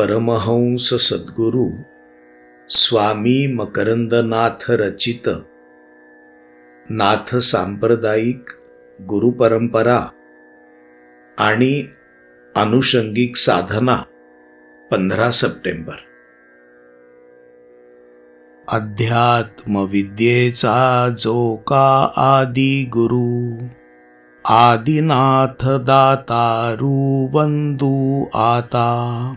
परमहंस सद्गुरू स्वामी मकरंदनाथ रचित नाथ सांप्रदायिक गुरुपरंपरा आणि अनुषंगिक साधना पंधरा सप्टेंबर. अध्यात्मविद्येचा जो का आदि गुरु आदिनाथ दातारू वंदू आता.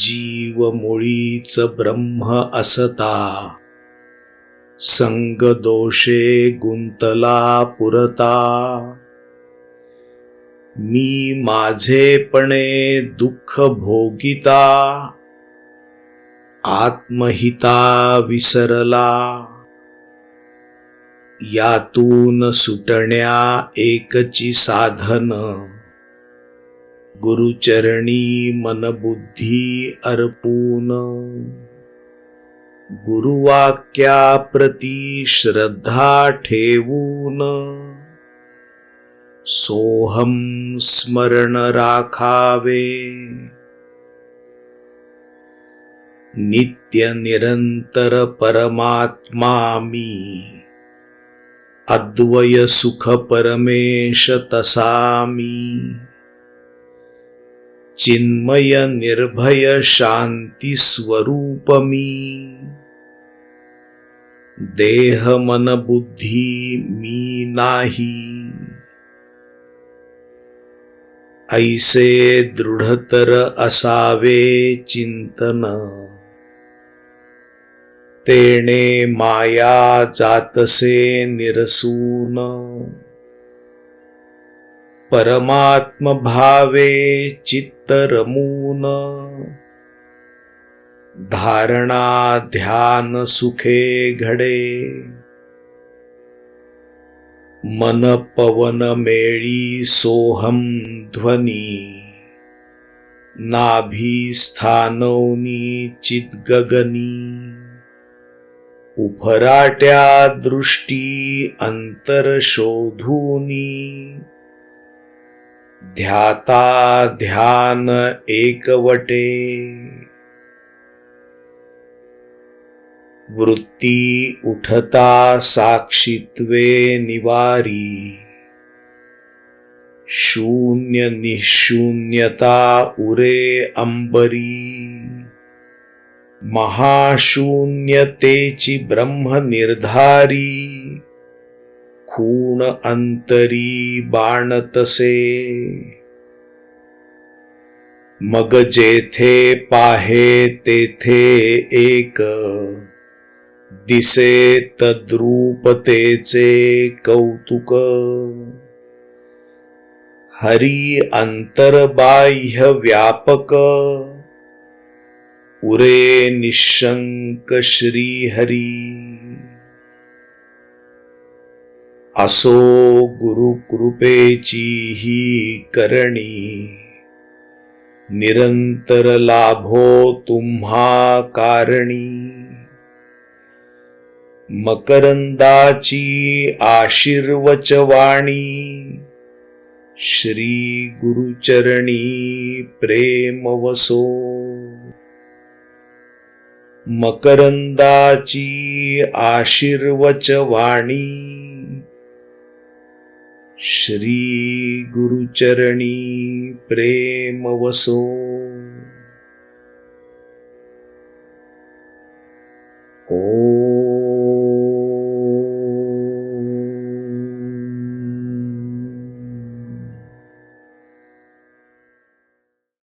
जीव मुळीच ब्रह्म असता. संग दोषे गुंतला पुरता. मी माझेपणे दुःख भोगिता. आत्महिता विसरला. यातून सुटण्या एकची साधन. गुरुचरणी मनबुद्धी अर्पून गुरुवाक्याप्रती श्रद्धा ठेवून. सोहम स्मरण राखावे. नित्य निरंतर परमात्मा मी. अद्वय सुख परमेश तसामी मी. चिन्मय निर्भय शांती स्वरूप मी देह मन बुद्धी मी नाही। ऐसे दृढतर असावे चिंतन। तेणे माया जातसे निरसून। परमात्म भावे चित्त रमून धारणा ध्यान सुखे घडे। मन पवन मेळी सोहम ध्वनी। नाभी स्थानौनी चिद्गगनी। उफराट्या दृष्टी अंतर शोधूनी ध्याता ध्यान एकवटे। वृत्ती उठता साक्षित्वे निवारी। शून्य निशून्यता उरे अंबरी। महाशून्यतेची ब्रह्म निर्धारी। खूण अंतरी बाण तसे मग जेथे पाहे तेथे एक दिसे तद्रूपतेचे कौतुक. हरी अंतर्बाह्य व्यापक उरे निशंक श्री हरी असो गुरुकृपेची ही करणी. निरंतर लाभो तुम्हा कारणी. मकरंदाची आशीर्वचवाणी. श्री गुरुचरणी प्रेम वसो मकरंदाची आशीर्वचवाणी. श्रीगुरुचरणी प्रेमवसो। ॐ